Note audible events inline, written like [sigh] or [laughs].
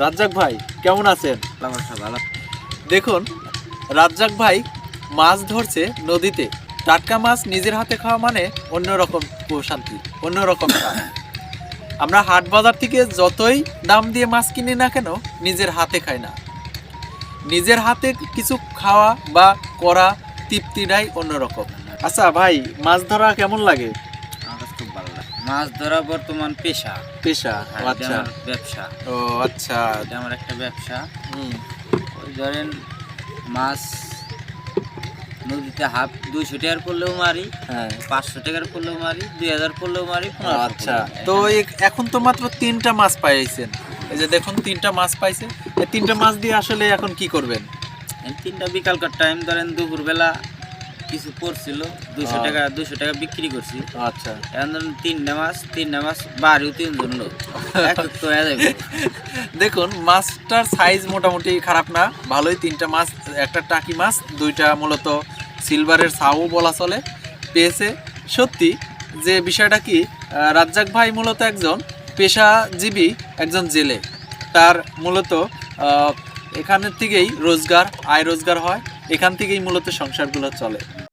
রাজ্জাক ভাই, কেমন আছেন? দেখুন, রাজ্জাক ভাই মাছ ধরছে নদীতে। টাটকা মাছ নিজের হাতে খাওয়া মানে অন্যরকম প্রশান্তি, অন্যরকম। আমরা হাট বাজার থেকে যতই দাম দিয়ে মাছ কিনি না কেন, নিজের হাতে খাই না। নিজের হাতে কিছু খাওয়া বা করা তৃপ্তিটাই অন্যরকম। আচ্ছা ভাই, মাছ ধরা কেমন লাগে? মাছ ধরা বর্তমান পেশা। পেশা এটা আচ্ছা। ব্যবসা। ও আচ্ছা। এটা আমার একটা ব্যবসা। হুম। ওই ধরেন মাছ নদীতে হাফ দুইশো টাকার করলেও মারি হ্যাঁ। পাঁচশো টাকার করলেও মারি দুই হাজার করলেও মারি আচ্ছা। তো এখন তো মাত্র তিনটা মাছ পাইছেন। এই যে দেখুন তিনটা মাছ পাইছে। এই তিনটা মাছ দিয়ে আসলে এখন কি করবেন? এই তিনটা বিকালকার টাইম ধরেন দুপুরবেলা কিছু করছিল দুশো টাকা দুশো টাকা বিক্রি করছি। আচ্ছা। এখন ধরেন তিনটা মাছ তিনটা মাছ বাড়িও তিনজন লোক। হয়ে [laughs] দেখুন মাছটার সাইজ মোটামুটি খারাপ না ভালোই তিনটা মাছ একটা টাকি মাছ দুইটা মূলত সিলভারের সাউ বলা চলে। পেয়েছে। সত্যি যে বিষয়টা কি রাজ্জাক ভাই মূলত একজন পেশাজীবী একজন জেলে। তার মূলত এখানের থেকেই রোজগার আয় রোজগার হয় এখান থেকেই মূলত সংসারগুলো চলে।